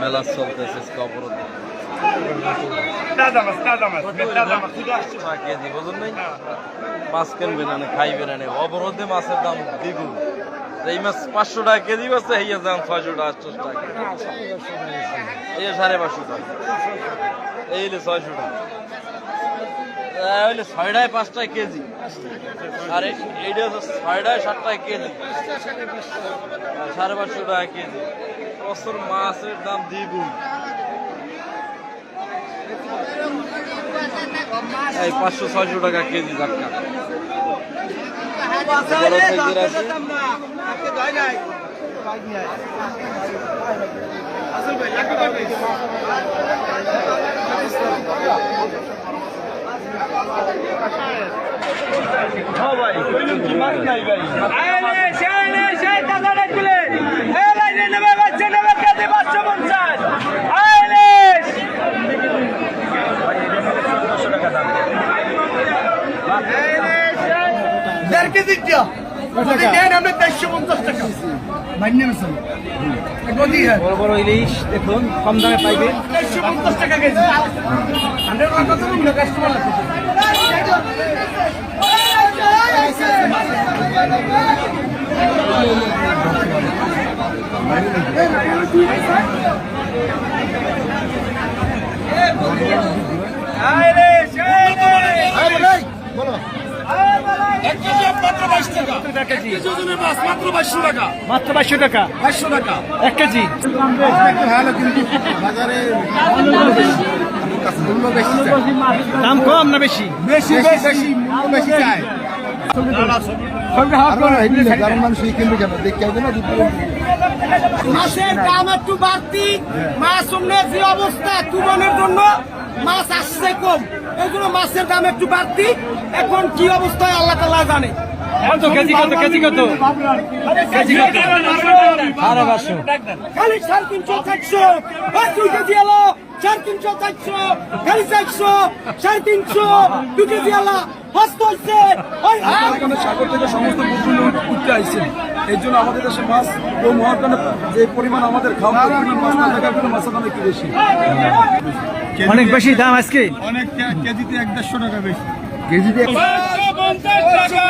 মেলা চলতেছে অবরোধ nada mais, nada mais. Tudo acho. পাঁচ কেজি বুঝুন নাই মাছ কিনবেন না খাইবেন না অবরোধে মাছের দাম দ্বিগুণ। এই মাছ পাঁচশো টাকা কেজি আছে এই দাম ছয়শো টাকা, আটশো টাকা এই সাড়ে পাঁচশো টাকা। এই হলে ছয়শো টাকা। এই হলে ছয়টায় পাঁচটায় কেজি। আর এইটা হচ্ছে ছয়টায় সাতটায় কেজি। সাড়ে পাঁচশো টাকা কেজি। প্রচুর মাছের দাম দ্বিগুণ। এই পাঁচশো, ছয়শো টাকা কেজি জাটকা বড় সাইজের আছে আইলে শাইলে শাই দিয়া যদি নেন আমরা দেড়শো পঞ্চাশ টাকা। হ্যাঁ। বড় বড় ইলিশ দেখুন কম দামে পাইবে। দেড়শো পঞ্চাশ টাকা কেজি। কাস্টমার আছে আইলে শাইলে এক কেজি মাত্র বাইশ টাকা এক কেজি? মাত্র বাইশশো টাকা। মাত্র বাইশশো টাকা? বাইশশো টাকা। এক কেজি? দাম কম না বেশি? বেশি বেশি বেশি চাই। মাছের দাম একটু বাড়তি। মাছ অন্যের যে অবস্থা তুলনের জন্য মাছ আসছে কম। এই মাছের দাম একটু বাড়তি। এখন কি অবস্থায় আল্লাহ তাল্লাহ জানে। কত কেজি কত কেজি কত? কেজি কত? পাঁচশো খালি সাড়ে তিনশো চারশো ওই দুই কেজি এলো সাড়ে তিনশো চারশো খালি চারশো সাড়ে তিনশো দুই কেজি এলো হস্ত হচ্ছে ওই এখানে সাগর থেকে সমস্ত উঠতে আসছে এই জন্য আমাদের দেশে মাছ কম হওয়ার কারণে যে পরিমাণ আমাদের খাওয়া মাছ না থাকার কারণে মাছের দাম একটু বেশি। অনেক বেশি দাম আজকে? অনেক কেজিতে এক দেড়শো টাকা বেশি। পঞ্চাশ টাকা।